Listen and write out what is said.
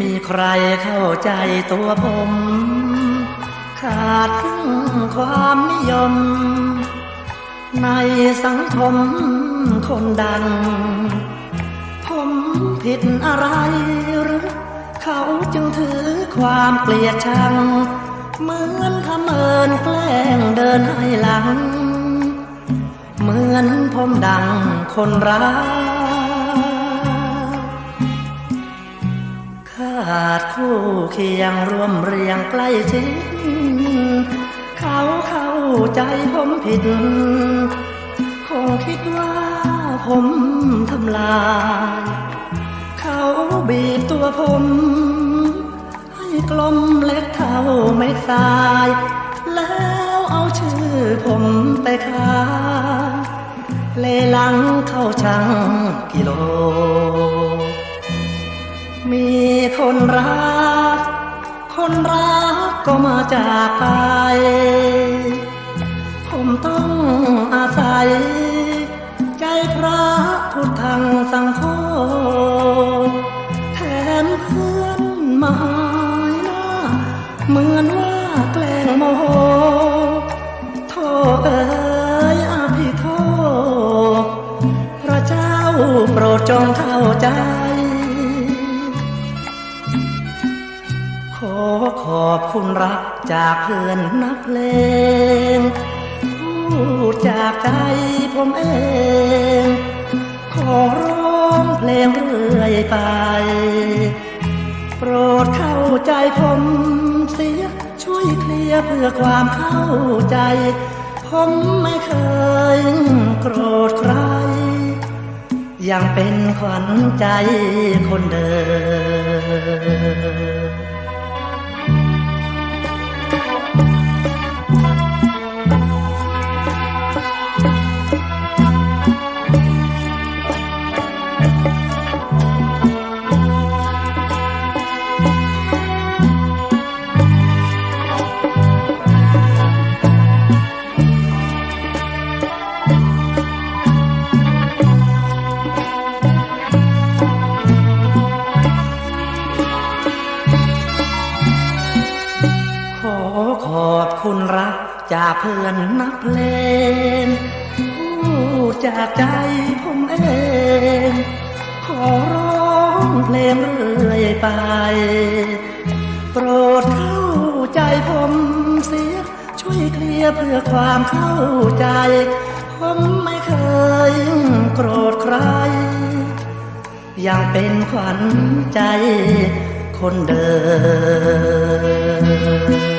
มีใครเข้าใจตัวผม ขาดครึ่งความนิยม ในสังคมคนดัง ผมผิดอะไรหรือ เขาจึงถือความเกลียดชัง เหมือนทำเมินแกล้งเดินให้หลัง เหมือนผมดังคนรักาดคู่เคียงร่วมเรียงใกล้ชิดเขาเข้าใจผมผิด คงคิดว่าผมทำลาย เขาบีบตัวผม ให้กลมเล็กเท่าไม่ทราย แล้วเอาชื่อผมไปขายเลหลังเข้าช่างกิโล จากไป ผมต้องอาศัย ใจพระพุทธังสังโฆแทนเพื่อนมาหายหน้า เหมือนว่าแกล้งโมโหโทษเอ๋ยอภิโทษพระเจ้าโปรดจงเข้าใจ ขอขอบคุณรักจากเพื่อนนักเพลงพูดจากใจผมเอง ขอร้องเพลงเรื่อยไป โปรดเข้าใจผมเสีย ช่วยเคลียร์เพื่อความเข้าใจ ผมไม่เคยโกรธใคร ยังเป็นขวัญใจคนเดิม ขอขอบคุณรักจากเพื่อนนักเพลงพูดจากใจผมเอง ขอร้องเพลงเรื่อยไป โปรดเข้าใจผมเสีย ช่วยเคลียร์เพื่อความเข้าใจ ผมไม่เคยโกรธใคร ยังเป็นขวัญใจคนเดิม